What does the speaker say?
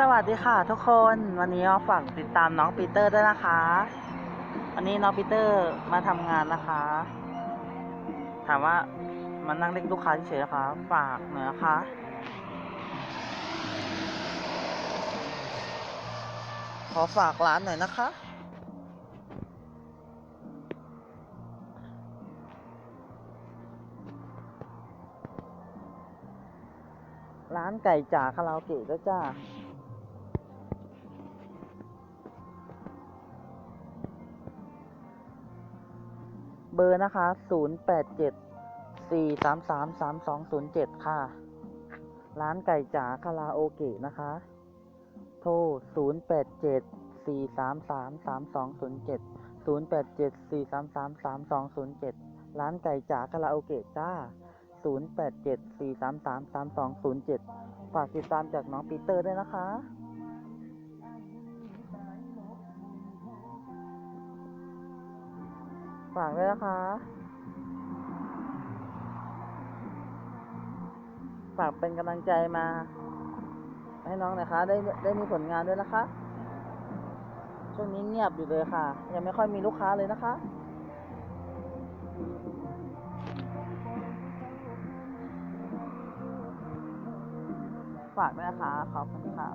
สวัสดีค่ะทุกคนวันนี้เราฝากติดตามน้องปีเตอร์ด้วยนะคะวันนี้น้องปีเตอร์มาทำงานนะคะ ถามว่ามานั่งเล่นลูกค้าเฉยๆนะคะฝากหน่อยนะคะขอฝากร้านหน่อยนะคะ ร้านไก่จ๋าคาราโอเกะด้วยจ้า เบอร์นะคะ 0 8 7 4 3 3 3 2 0 7 ค่ะ ร้านไก่จ๋าคาราโอเกะนะคะ โทร 0 8 7 4 3 3 3 2 0 7 0 8 7 4 3 3 3 2 0 7 ร้านไก่จ๋าคาราโอเกะจ้า 0 8 7 4 3 3 3 2 0 7 ฝากติดตามจากน้องปีเตอร์ด้วยนะคะ ฝากด้วยนะคะ ฝากเป็นกำลังใจมา ให้น้องหนะคะ ได้ได้มีผลงานด้วยนะคะ ช่วงนี้เงียบอยู่เลยค่ะ ยังไม่ค่อยมีลูกค้าเลยนะคะฝากด้วยนะคะขอบคุณค่ะ